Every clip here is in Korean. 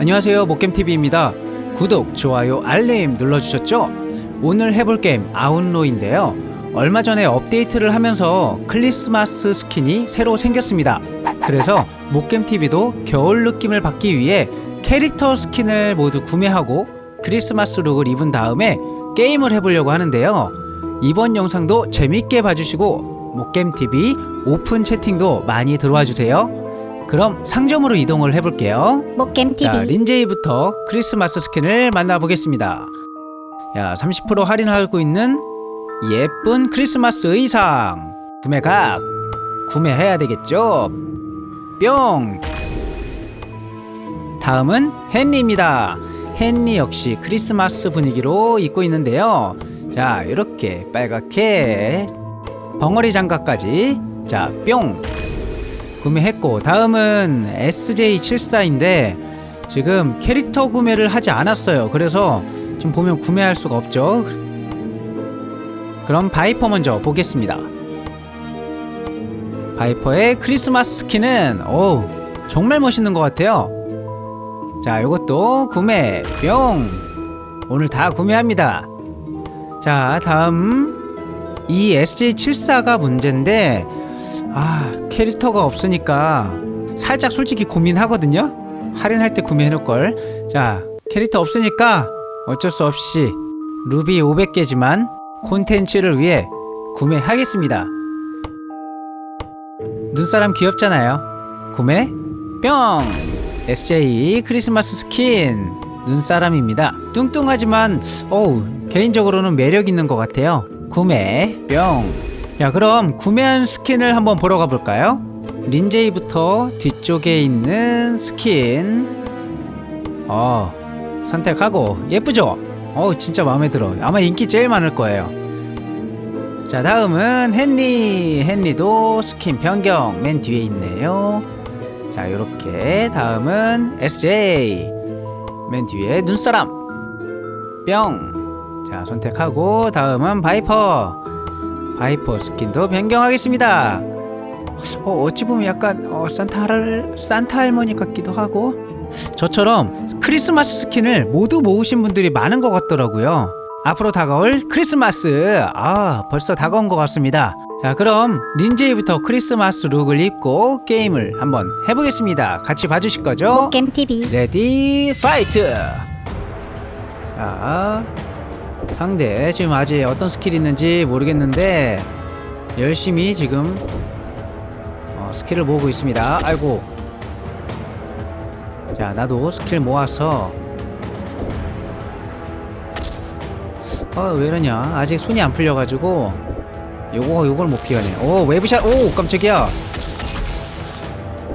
안녕하세요. 목겜TV입니다. 구독, 좋아요, 알림 눌러주셨죠? 오늘 해볼 게임 아웃로인데요. 얼마 전에 업데이트를 하면서 크리스마스 스킨이 새로 생겼습니다. 그래서 목겜TV도 겨울 느낌을 받기 위해 캐릭터 스킨을 모두 구매하고 크리스마스 룩을 입은 다음에 게임을 해보려고 하는데요. 이번 영상도 재밌게 봐주시고 목겜TV 오픈 채팅도 많이 들어와 주세요 그럼 상점으로 이동을 해볼게요 목겜 자, TV 린제이부터 크리스마스 스킨을 만나보겠습니다. 야, 30% 할인하고 있는 예쁜 크리스마스 의상. 구매 각. 구매해야 되겠죠? 뿅! 다음은 헨리입니다. 헨리 역시 크리스마스 분위기로 입고 있는데요. 자, 이렇게 빨갛게 벙어리 장갑까지. 자, 뿅! 구매했고 다음은 SJ74인데 지금 캐릭터 구매를 하지 않았어요. 그래서 지금 보면 구매할 수가 없죠. 그럼 바이퍼 먼저 보겠습니다. 바이퍼의 크리스마스 스킨은 오 정말 멋있는 것 같아요. 자, 이것도 구매 뿅. 오늘 다 구매합니다. 자, 다음 이 SJ74가 문제인데 아 캐릭터가 없으니까 살짝 솔직히 고민하거든요. 할인할 때 구매해놓을 걸 자 캐릭터 없으니까 어쩔 수 없이 루비 500개지만 콘텐츠를 위해 구매하겠습니다. 눈사람 귀엽잖아요. 구매 뿅! SJ 크리스마스 스킨. 눈사람입니다. 뚱뚱하지만 어우 개인적으로는 매력 있는 것 같아요. 구매 뿅 자 그럼 구매한 스킨을 한번 보러 가볼까요? 린제이부터 뒤쪽에 있는 스킨. 어 선택하고. 예쁘죠? 어 진짜 마음에 들어. 아마 인기 제일 많을 거예요. 자 다음은 헨리. 헨리도 스킨 변경 맨 뒤에 있네요. 자 요렇게. 다음은 SJ 맨 뒤에 눈사람. 뿅 자 선택하고 다음은 바이퍼 바이퍼 스킨도 변경하겠습니다. 어, 어찌 보면 약간 어, 산타 할 산타 할머니 같기도 하고 저처럼 크리스마스 스킨을 모두 모으신 분들이 많은 것 같더라고요. 앞으로 다가올 크리스마스 아 벌써 다가온 것 같습니다. 자 그럼 린제이부터 크리스마스 룩을 입고 게임을 한번 해보겠습니다. 같이 봐주실 거죠? 목겜 TV 레디 파이트! 자, 상대 지금 아직 어떤 스킬이 있는지 모르겠는데 열심히 지금 어, 스킬을 모으고 있습니다. 아이고. 자, 나도 스킬 모아서 어, 왜 이러냐? 아직 손이 안 풀려가지고 요거 요걸 못 피하네. 오 웨브샷. 오 깜짝이야.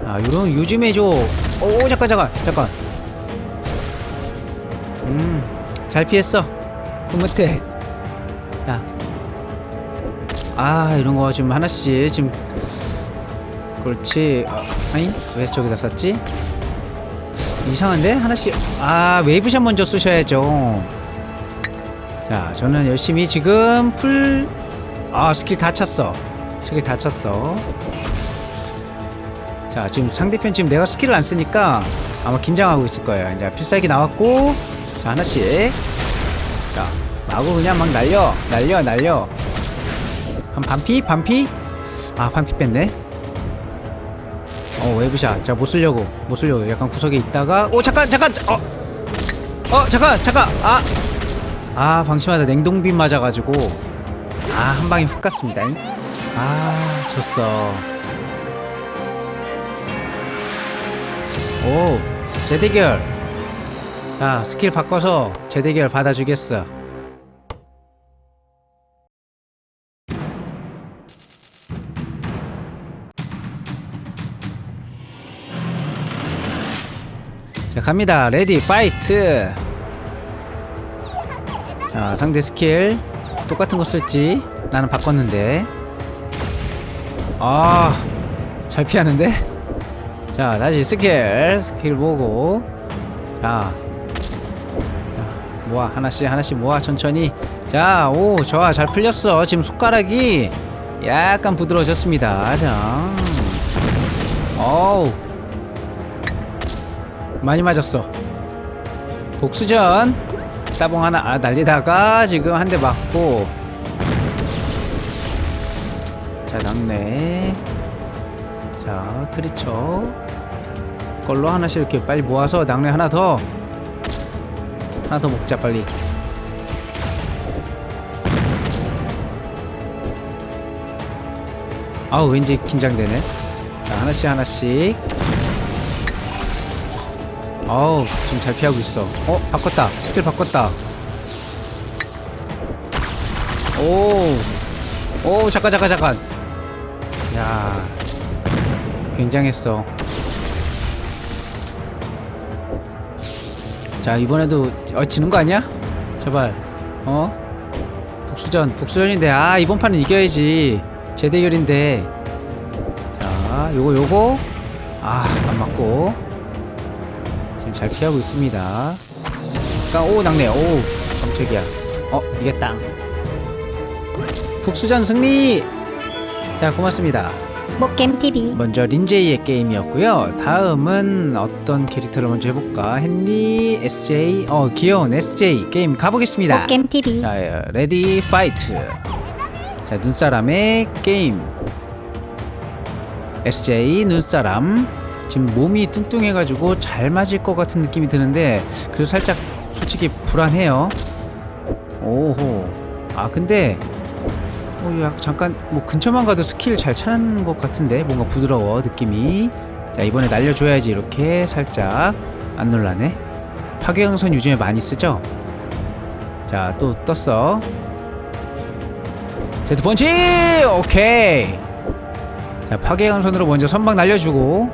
아, 요런 요즘에 저오 잠깐 잠깐 잠깐. 음, 잘 피했어. 흐뭇해. 야. 아, 이런 거 지금 하나씩 지금 그렇지. 아, 아니, 왜 저기다 샀지? 이상한데? 하나씩. 아, 웨이브샷 먼저 쓰셔야죠. 자, 저는 열심히 지금 풀 아, 스킬 다 찼어. 스킬 다 찼어. 자, 지금 상대편 지금 내가 스킬을 안 쓰니까 아마 긴장하고 있을 거예요. 이제 필살기 나왔고, 자, 하나씩. 자, 마구 그냥 막 날려, 날려, 날려. 한 반피, 반피. 아, 반피 뺐네. 어, 웨브샷. 자, 못 쓰려고, 못 쓰려고. 약간 구석에 있다가, 오, 잠깐, 잠깐, 어, 어, 잠깐, 잠깐. 아, 아, 방심하다 냉동빔 맞아가지고, 아, 한 방에 훅 갔습니다. 아, 졌어. 오, 재대결. 자, 스킬 바꿔서 재대결 받아주겠어. 자, 갑니다. 레디, 파이트! 자, 상대 스킬. 똑같은 거 쓸지. 나는 바꿨는데. 아, 잘 피하는데? 자, 다시 스킬. 스킬 보고. 자, 모아 하나씩 하나씩 모아 천천히. 자 오 좋아. 잘 풀렸어. 지금 손가락이 약간 부드러워졌습니다. 자. 어우. 많이 맞았어. 복수전. 따봉 하나 아, 날리다가 지금 한 대 맞고. 자 낙내. 자 크리처. 걸로 하나씩 이렇게 빨리 모아서 낙내 하나 더 하나 더 먹자 빨리. 아우 왠지 긴장되네. 자 하나씩 하나씩. 어우 지금 잘 피하고 있어. 어 바꿨다. 스킬 바꿨다. 오오 잠깐 잠깐 잠깐. 야 굉장했어 자 이번에도 어 지는 거 아니야 제발 어 복수전 복수전인데 아 이번 판은 이겨야지 재대결인데 자 요거 요거 아 안 맞고 지금 잘 피하고 있습니다. 약간 오 낙내 오 깜짝이야. 어 땅. 복수전 승리. 자 고맙습니다. 목겜 TV 먼저 린제이의 게임이었고요. 다음은 어떤 캐릭터를 먼저 해볼까? 헨리 SJ 어 귀여운 SJ 게임 가보겠습니다. 목겜 TV 자 레디 파이트. 자 눈사람의 게임. SJ 눈사람. 지금 몸이 뚱뚱해가지고 잘 맞을 것 같은 느낌이 드는데 그래도 살짝 솔직히 불안해요. 오호. 아 근데 어, 약 잠깐 뭐 근처만 가도 스킬 잘 차는 것 같은데 뭔가 부드러워 느낌이. 자 이번에 날려줘야지 이렇게 살짝 안 놀라네. 파괴형선 요즘에 많이 쓰죠. 자 또 떴어. 제트 펀치 오케이. 자 파괴형선으로 먼저 선방 날려주고.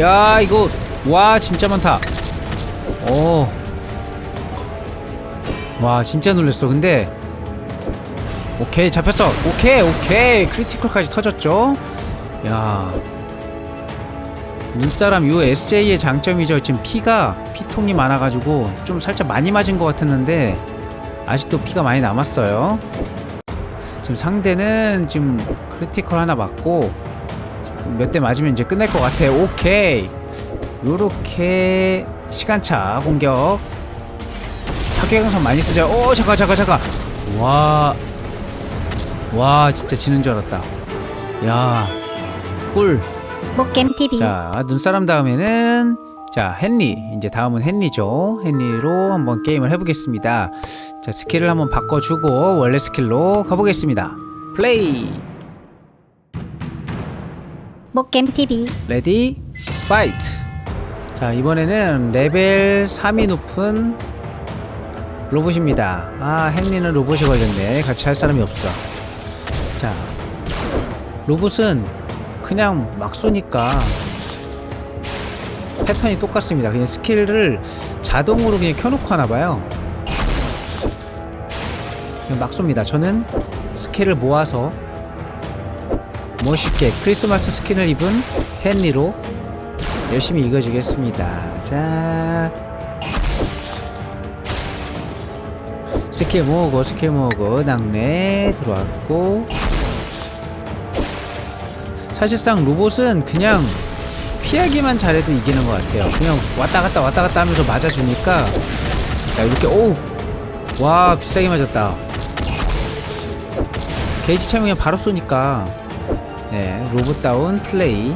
야 이거 와 진짜 많다. 오. 와 진짜 놀랬어. 근데 오케이 잡혔어. 오케이 오케이 크리티컬까지 터졌죠. 야 눈사람 요 SJ의 장점이죠. 지금 피가 피통이 많아가지고 좀 살짝 많이 맞은 것 같았는데 아직도 피가 많이 남았어요. 지금 상대는 지금 크리티컬 하나 맞고 몇 대 맞으면 이제 끝날 것 같아. 오케이. 요렇게 시간차 공격. 파괴강선 많이 쓰자. 오 잠깐 잠깐 잠깐. 와. 와 진짜 지는 줄 알았다. 야. 꿀. 목겜 TV 자 눈사람 다음에는 자 헨리. 이제 다음은 헨리죠. 헨리로 한번 게임을 해보겠습니다. 자 스킬을 한번 바꿔주고 원래 스킬로 가보겠습니다. 플레이! 목겜 TV 레디 파이트. 자 이번에는 레벨 3이 높은 로봇입니다. 아 헨리는 로봇이 걸렸네 같이 할 사람이 없어 자 로봇은 그냥 막 쏘니까 패턴이 똑같습니다. 그냥 스킬을 자동으로 그냥 켜놓고 하나봐요. 그냥 막 쏩니다. 저는 스킬을 모아서 멋있게 크리스마스 스킨을 입은 헨리로 열심히 이겨주겠습니다. 자, 스킬 모으고 스킬 모으고 낙내 들어왔고 사실상 로봇은 그냥 피하기만 잘해도 이기는 것 같아요. 그냥 왔다 갔다 왔다 갔다 하면서 맞아주니까 자 이렇게 오와 비싸게 맞았다. 게이지 차면 그냥 바로 쏘니까 네, 로봇다운 플레이.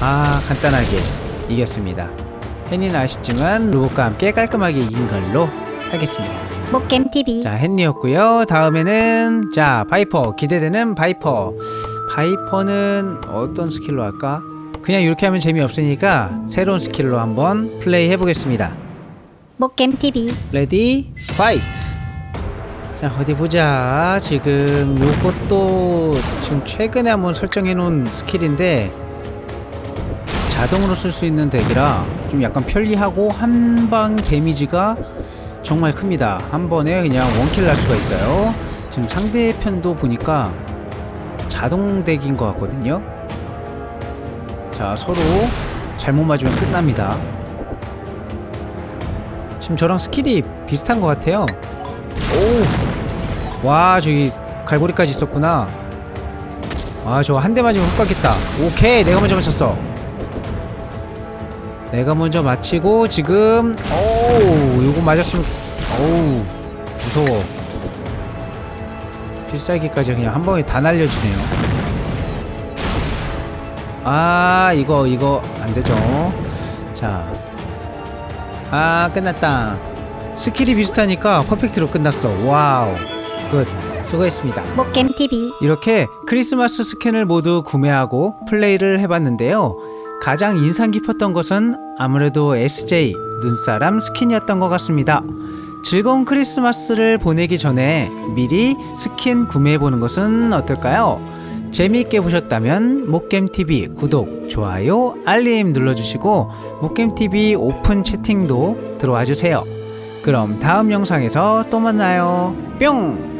아, 간단하게 이겼습니다. 헨리는 아시지만 로봇과 함께 깔끔하게 이긴 걸로 하겠습니다. 목겜 TV 자, 헨리였고요. 다음에는 자, 바이퍼 기대되는 바이퍼. 바이퍼는 어떤 스킬로 할까? 그냥 이렇게 하면 재미없으니까 새로운 스킬로 한번 플레이 해보겠습니다. 목겜 TV 레디 파이트 자 어디 보자 지금 요것도 지금 최근에 한번 설정해 놓은 스킬인데 자동으로 쓸 수 있는 덱이라 좀 약간 편리하고 한 방 데미지가 정말 큽니다 한 번에 그냥 원킬 날 수가 있어요 지금 상대편도 보니까 자동 덱인 것 같거든요 자 서로 잘못 맞으면 끝납니다 지금 저랑 스킬이 비슷한 것 같아요. 오, 와 저기 갈고리까지 있었구나. 와저한 대 맞으면 훅 가겠다. 오케이 내가 먼저 맞췄어. 내가 먼저 맞히고 지금 오우 요거 맞았으면 어우 무서워. 필살기까지 그냥 한 번에 다 날려주네요. 아 이거 이거 안 되죠. 자아 끝났다. 스킬이 비슷하니까 퍼펙트로 끝났어. 와우. 끝 수고했습니다. 목겜TV 이렇게 크리스마스 스캔을 모두 구매하고 플레이를 해봤는데요. 가장 인상 깊었던 것은 아무래도 SJ 눈사람 스킨이었던 것 같습니다. 즐거운 크리스마스를 보내기 전에 미리 스킨 구매해보는 것은 어떨까요? 재미있게 보셨다면 목겜TV 구독, 좋아요, 알림 눌러주시고 목겜TV 오픈 채팅도 들어와 주세요. 그럼 다음 영상에서 또 만나요. 뿅!